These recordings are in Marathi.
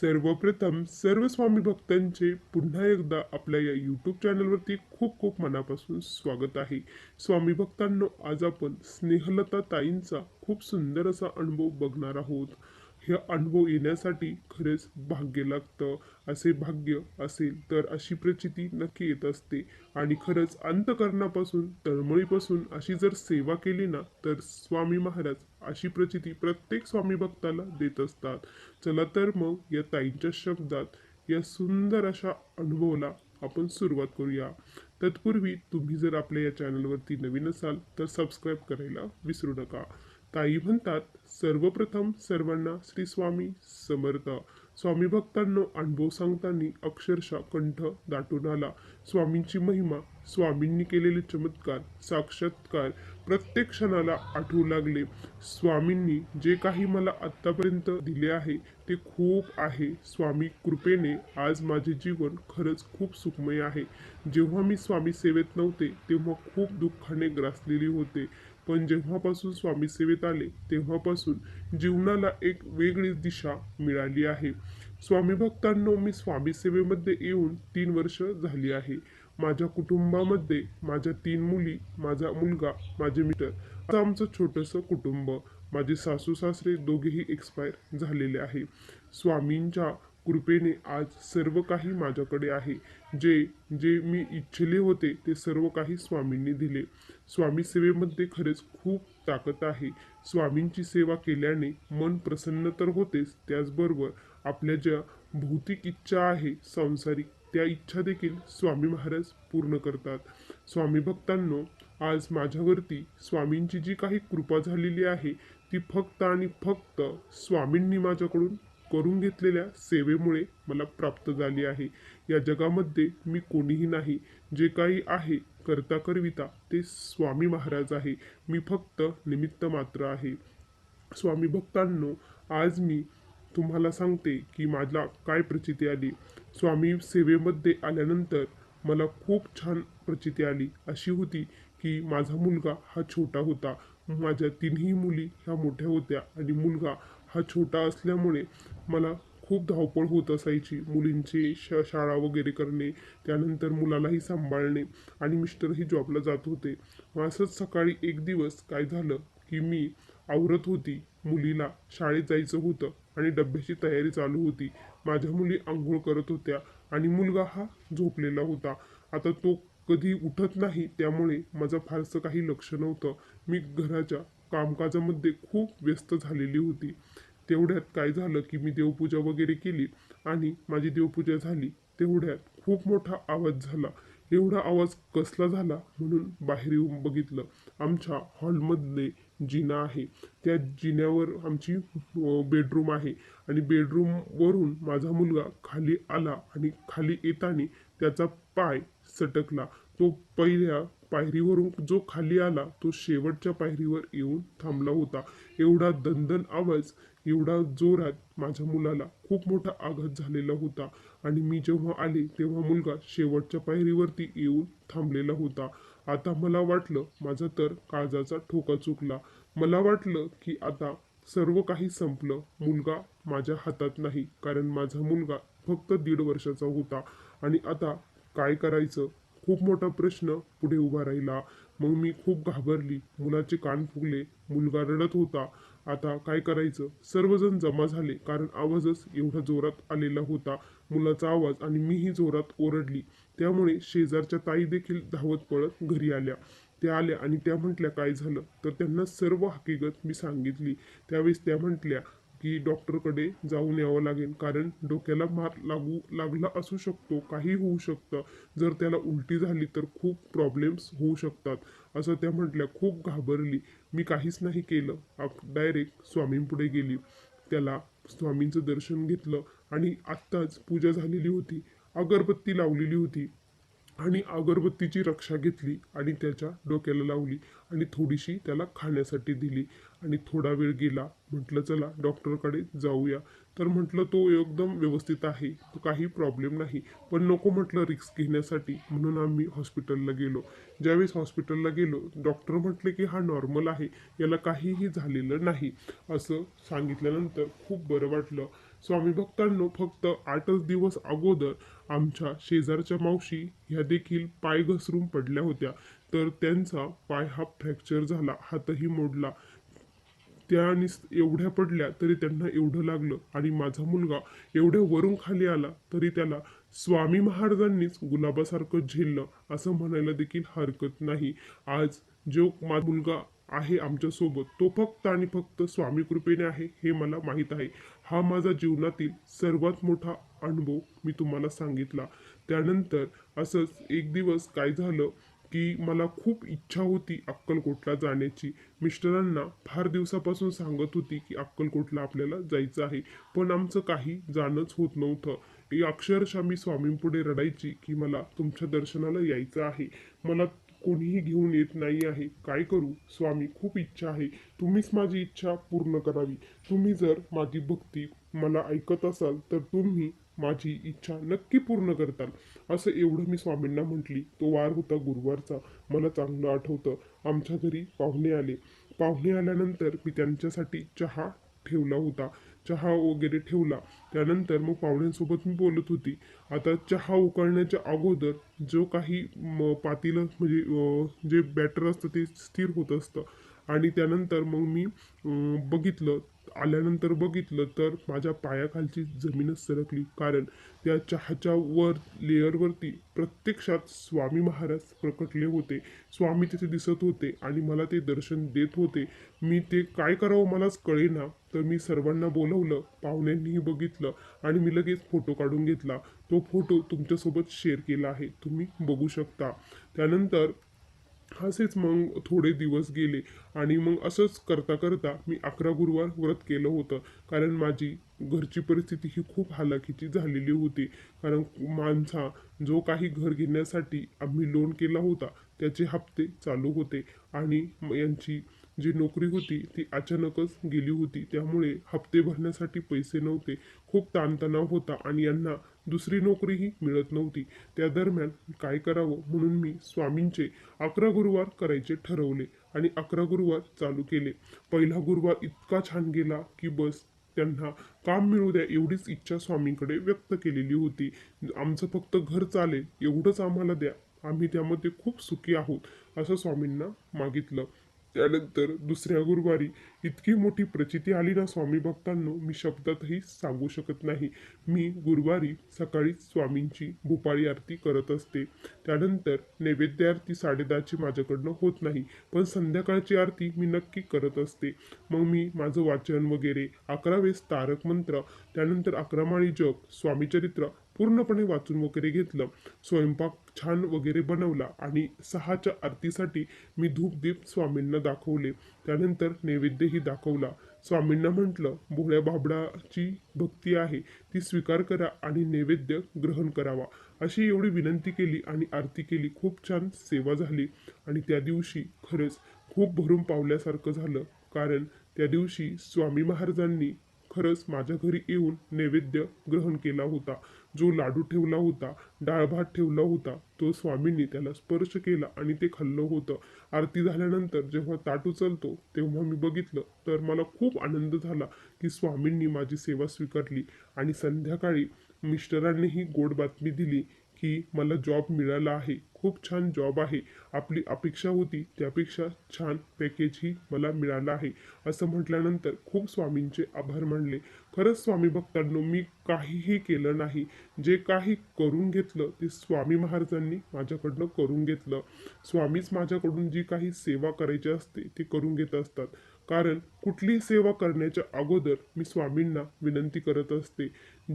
सर्वप्रथम सर्व स्वामी भक्तांचे पुन्हा एकदा आपल्या या यूट्यूब चॅनलवरती खूप खूप मनापासून स्वागत आहे. स्वामी भक्तांनो आज आपण स्नेहलता ताईंचा खूप सुंदर असा अनुभव बघणार आहोत. हे अनुभव येण्यासाठी खरेच भाग्य लागतं. असे भाग्य असेल तर अशी प्रचिती नक्की येत असते. आणि खरंच अंतकरणापासून तळमळीपासून अशी जर सेवा केली ना तर स्वामी महाराज अशी प्रचिती प्रत्येक स्वामी भक्ताला देत असतात. चला तर मग या ताईंच्या शब्दात या सुंदर अशा अनुभवाला आपण सुरुवात करूया. तत्पूर्वी तुम्ही जर आपल्या या चॅनलवरती नवीन असाल तर सबस्क्राईब करायला विसरू नका. ताई म्हणतात सर्वप्रथम सर्वांना श्री स्वामी समर्थ. स्वामी भक्तांनो अनुभव सांगताना अक्षरशः कंठ दाटून आला. स्वामींची महिमा स्वामींनी केलेले चमत्कार साक्षात्कार प्रत्येक क्षणाला आठवू लागले. स्वामींनी जे काही मला आत्तापर्यंत दिले आहे ते खूप आहे. स्वामी कृपेने आज माझे जीवन खरंच खूप सुखमय आहे. जेव्हा मी स्वामी सेवेत नव्हते तेव्हा खूप दुःखाने ग्रासलेले होते. पण जेव्हापासून स्वामी सेवेत आले तेव्हापासून जीवनाला एक वेगळी दिशा मिळाली आहे. स्वामी भक्तांनो मी स्वामी सेवेमध्ये येऊन तीन वर्ष झाली आहे. माझ्या कुटुंबामध्ये माझ्या तीन मुली माझा मुलगा माझे मित्र आता आमचं छोटंसं कुटुंब माझे सासू सासरे दोघेही एक्सपायर झालेले आहे. स्वामींच्या कृपेने आज सर्व काही माझ्याकडे आहे. जे जे मी इच्छिले होते ते सर्व काही स्वामींनी दिले. स्वामी सेवेमध्ये खरेच खूप ताकद आहे. स्वामींची सेवा केल्याने मन प्रसन्न तर होतेच त्याचबरोबर आपल्या ज्या भौतिक इच्छा आहे सांसारिक त्या इच्छा देखील स्वामी महाराज पूर्ण करतात. स्वामी भक्तांनो आज माझ्यावरती स्वामींची जी काही कृपा झालेली आहे ती फक्त आणि फक्त स्वामींनी माझ्याकडून करून घेतलेल्या सेवेमुळे मला प्राप्त झाली आहे. या जगामध्ये मी कोणीही नाही. जे काही आहे करता करविता ते स्वामी महाराज आहे. मी फक्त निमित्त मात्र आहे. स्वामी भक्तांनो आज मी तुम्हाला सांगते की माझ्या काय प्रचिती आली. स्वामी सेवेमध्ये आल्यानंतर मला खूप छान प्रचिती आली. अशी होती की माझा मुलगा हा छोटा होता. माझ्या तिन्ही मुली ह्या मोठ्या होत्या आणि मुलगा हा छोटा असल्यामुळे मला खूप धावपळ होत असायची मुलींची श शाळा वगैरे करणे त्यानंतर मुलालाही सांभाळणे आणि मिस्टरही जॉबला जात होते. मग असंच सकाळी एक दिवस काय झालं की मी आवरत होती. मुलीला शाळेत जायचं होतं आणि डब्याची तयारी चालू होती. माझ्या मुली आंघोळ करत होत्या आणि मुलगा हा झोपलेला होता. आता तो कधी उठत नाही त्यामुळे माझं फारसं काही लक्ष नव्हतं. मी घराच्या कामकाजामध्ये खूप व्यस्त झालेली होती. तेवढ्यात काय झालं की मी देवपूजा वगैरे केली आणि माझी देवपूजा झाली तेवढ्यात खूप मोठा आवाज झाला. एवढा आवाज कसला झाला म्हणून बाहेर येऊन बघितलं. आमच्या हॉलमधले जिना आहे. त्या जिन्यावर आमची बेडरूम आहे आणि बेडरूमवरून माझा मुलगा खाली आला आणि खाली येताना त्याचा पाय सटकला. तो पहिल्या पायरीवरून जो खाली आला तो शेवटच्या पायरीवर येऊन थांबला होता. एवढा दणदण आवाज एवढा जोरात माझ्या मुलाला खूप मोठा आघात झालेला होता. आणि मी जेव्हा आले तेव्हा मुलगा शेवटच्या पायरीवरती येऊन थांबलेला होता. आता मला वाटलं माझा तर काळजाचा ठोका चुकला. मला वाटलं की आता सर्व काही संपलं. मुलगा माझ्या हातात नाही कारण माझा मुलगा फक्त दीड वर्षाचा होता. आणि आता काय करायचं? खूप मोठा प्रश्न पुढे उभा राहिला. मग मी खूप घाबरली. मुलाचे कान फुगले. मुलगा रडत होता. आता काय करायचं? सर्वजण जमा झाले. कारण आवाजच एवढा जोरात आलेला होता. मुलाचा आवाज आणि मीही जोरात ओरडली. त्यामुळे शेजारच्या ताई देखील धावत पळत घरी आल्या. त्या आल्या आणि त्या म्हटल्या काय झालं? तर त्यांना सर्व हकीकत मी सांगितली. त्यावेळेस त्या म्हटल्या की डॉक्टरकडे जाऊन यावं लागेल. कारण डोक्याला मार लागू लागला असू शकतो काही होऊ शकतं. जर त्याला उलटी झाली तर खूप प्रॉब्लेम्स होऊ शकतात. असं त्या म्हटल्या खूप घाबरली. मी काहीच नाही केलं. डायरेक्ट स्वामींपुढे गेली. त्याला स्वामींचं दर्शन घेतलं आणि आत्ताच पूजा झालेली होती. अगरबत्ती लावलेली होती. आणि अगरबत्तीची रक्षा घेतली आणि त्याच्या डोक्याला लावली आणि थोडीशी त्याला खाण्यासाठी दिली. आणि थोडा वेळ गेला. म्हटलं चला डॉक्टरकडे जाऊया. तर म्हटलं तो एकदम व्यवस्थित आहे तो काही प्रॉब्लेम नाही पण नको म्हटलं रिस्क घेण्यासाठी. म्हणून आम्ही हॉस्पिटलला गेलो. ज्यावेळेस हॉस्पिटलला गेलो डॉक्टर म्हटले की हा नॉर्मल आहे याला काहीही झालेलं नाही. असं सांगितल्यानंतर खूप बरं वाटलं. स्वामी भक्तांनो फक्त आठच दिवस अगोदर आमच्या शेजारच्या मावशी ह्या देखील पाय घसरून पडल्या होत्या. तर त्यांचा पाय हा फ्रॅक्चर झाला हातही मोडला. त्या एवढ्या पडल्या तरी त्यांना एवढं लागलं. आणि माझा मुलगा एवढ्या वरून खाली आला तरी त्याला स्वामी महाराजांनीच गुलाबासारखं झेललं असं म्हणायला देखील हरकत नाही. आज जो माझा मुलगा आहे आमच्यासोबत तो फक्त आणि फक्त स्वामी कृपेने आहे हे मला माहीत आहे. हा माझा जीवनातील सर्वात मोठा अनुभव मी तुम्हाला सांगितला. त्यानंतर असंच एक दिवस काय झालं? की मला खूप इच्छा होती अक्कलकोटला जाण्याची. मिस्टरांना फार दिवसापासून सांगत होती की अक्कलकोटला आपल्याला जायचं आहे. पण आमचं काही जाणंच होत नव्हतं. अक्षरशः मी स्वामींपुढे रडायची की मला तुमच्या दर्शनाला यायचं आहे. मला कोणीही घेऊन येत नाही आहे. काय करू? स्वामी खूप इच्छा आहे. तुम्हीच माझी इच्छा पूर्ण करावी. तुम्ही जर माझी भक्ती मला ऐकत असाल तर तुम्ही माझी इच्छा नक्की पूर्ण करताल असं एवढं मी स्वामींना म्हटली. तो वार होता गुरुवारचा. मला चांगलं आठवतं. आमच्या घरी पाहुणे आले. पाहुणे आल्यानंतर मी त्यांच्यासाठी चहा ठेवला होता. चहा वगैरे ठेवला. त्यानंतर मग पाहुण्यांसोबत मी बोलत होती. आता चहा उकळण्याच्या अगोदर जो काही पातीलं म्हणजे जे बॅटर असतं ते स्थिर होत असतं. आणि त्यानंतर मग मी बघितलं आल्यानंतर बघितलं तर माझ्या पायाखालची जमीनच सरकली. कारण त्या चहाच्या वर लेअरवरती प्रत्यक्षात स्वामी महाराज प्रकटले होते. स्वामी तिथे दिसत होते आणि मला ते दर्शन देत होते. मी ते काय करावं मलाच कळेना. तर मी सर्वांना बोलवलं पाहुण्यांनीही बघितलं आणि मी लगेच फोटो काढून घेतला. तो फोटो तुमच्यासोबत शेअर केला आहे. तुम्ही बघू शकता. त्यानंतर असेच मग थोडे दिवस गेले आणि मग असंच करता करता मी अकरा गुरुवार व्रत केलं होतं. कारण माझी घरची परिस्थिती ही खूप हालाखीची झालेली होती. कारण माणसा जो काही घर घेण्यासाठी आम्ही लोन केला होता त्याचे हप्ते चालू होते आणि यांची जी नोकरी होती ती अचानकच गेली होती. त्यामुळे हप्ते भरण्यासाठी पैसे नव्हते. खूप ताणतणाव होता आणि यांना दुसरी नोकरीही मिळत नव्हती. त्या दरम्यान काय करावं म्हणून मी स्वामींचे अकरा गुरुवार करायचे ठरवले आणि अकरा गुरुवार चालू केले. पहिला गुरुवार इतका छान गेला की बस त्यांना काम मिळू द्या एवढीच इच्छा स्वामींकडे व्यक्त केलेली होती. आमचं फक्त घर चालेल एवढंच आम्हाला द्या. आम्ही त्यामध्ये खूप सुखी आहोत असं स्वामींना मागितलं. त्यानंतर दुसऱ्या गुरुवारी इतकी मोठी प्रचिती आली ना स्वामी भक्तांनो मी शब्दातही सांगू शकत नाही. मी गुरुवारी सकाळीच स्वामींची भूपाळी आरती करत असते. त्यानंतर नैवेद्य आरती साडेदहाची माझ्याकडनं होत नाही पण संध्याकाळची आरती मी नक्की करत असते. मग मी माझं वाचन वगैरे अकरा वेळेस तारक मंत्र त्यानंतर अकरा माळी जप स्वामीचरित्र पूर्णपणे वाचून वगैरे घेतलं. स्वयंपाक छान वगैरे बनवला आणि सहाच्या आरतीसाठी मी धूपदीप स्वामींना दाखवले. त्यानंतर नैवेद्यही दाखवला. स्वामींना म्हटलं भोळ्या बाबडाची भक्ती आहे ती स्वीकार करा आणि नैवेद्य ग्रहण करावा. अशी एवढी विनंती केली आणि आरती केली. खूप छान सेवा झाली. आणि त्या दिवशी खरंच खूप भरून पावल्यासारखं झालं. कारण त्या दिवशी स्वामी महाराजांनी खरंच माझ्या घरी येऊन नैवेद्य ग्रहण केला होता. जो लाडू ठेवला होता डाळ भात ठेवला होता तो स्वामींनी त्याला स्पर्श केला आणि ते खाल्लं होतं. आरती झाल्यानंतर जेव्हा ताट उचलतो तेव्हा मी बघितलं तर मला खूप आनंद झाला की स्वामींनी माझी सेवा स्वीकारली आणि संध्याकाळी मिस्टरांनीही गोड बातमी दिली की मला जॉब मिळाला आहे. खूप छान जॉब आहे. आपली अपेक्षा होती त्यापेक्षा छान पॅकेजही मला मिळालं आहे. असं म्हटल्यानंतर खूप स्वामींचे आभार मानले. खरंच स्वामी भक्तांनो मी काहीही केलं नाही. जे काही करून घेतलं ते स्वामी महाराजांनी माझ्याकडनं करून घेतलं. स्वामीच माझ्याकडून जी काही सेवा करायची असते ती करून घेत असतात. कारण कुठलीही सेवा करण्याच्या अगोदर मी स्वामींना विनंती करत असते.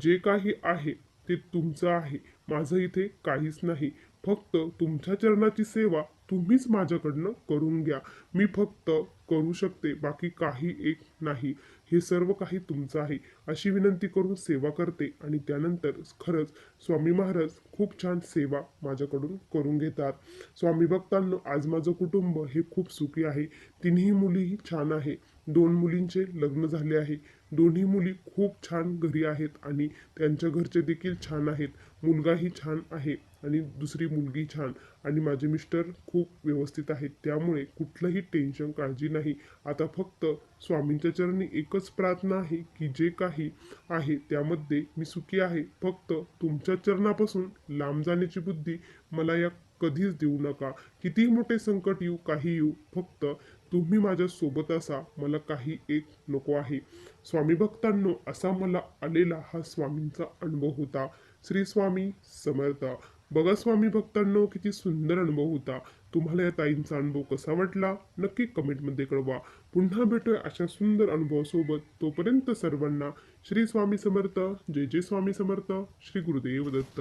जे काही आहे ते तुमचं आहे. माझं इथे काहीच नाही. फक्त तुमच्या चरणाची सेवा तुम्हीच माझ्याकडनं करून घ्या. मी फक्त करू शकते बाकी काही एक नाही. हे सर्व काही तुमचं आहे. अशी विनंती करून सेवा करते आणि त्यानंतर खरंच स्वामी महाराज खूप छान सेवा माझ्याकडून करून घेतात. स्वामी भक्तांनो आज माझं कुटुंब हे खूप सुखी आहे. तिन्ही मुलीही छान आहे. दोन मुलींचे लग्न झाले आहे. दोन्ही मुली खूप छान घरी आहेत आणि त्यांच्या घरचे देखील छान आहेत. मुलगाही छान आहे आणि दुसरी मुलगी छान आणि माझे मिस्टर खूप व्यवस्थित आहेत. त्यामुळे कुठलंही टेन्शन काळजी नाही. आता फक्त स्वामींच्या चरणी एकच प्रार्थना आहे की जे काही आहे त्यामध्ये मी सुखी आहे. फक्त तुमच्या चरणापासून लांब जाण्याची बुद्धी मला या कधीच देऊ नका. कितीही मोठे संकट येऊ काही येऊ फक्त तुम्ही माझ्या सोबत असा मला काही एक नको आहे. स्वामी भक्तांनो असा मला आलेला हा स्वामींचा अनुभव होता. श्री स्वामी समर्थ. बघा स्वामी भक्तांनो किती सुंदर अनुभव होता. तुम्हाला या ताईंचा अनुभव कसा वाटला? नक्की कमेंटमध्ये कळवा. पुन्हा भेटूया अशा सुंदर अनुभवासोबत. तोपर्यंत सर्वांना श्री स्वामी समर्थ जय जय स्वामी समर्थ श्री गुरुदेव दत्त.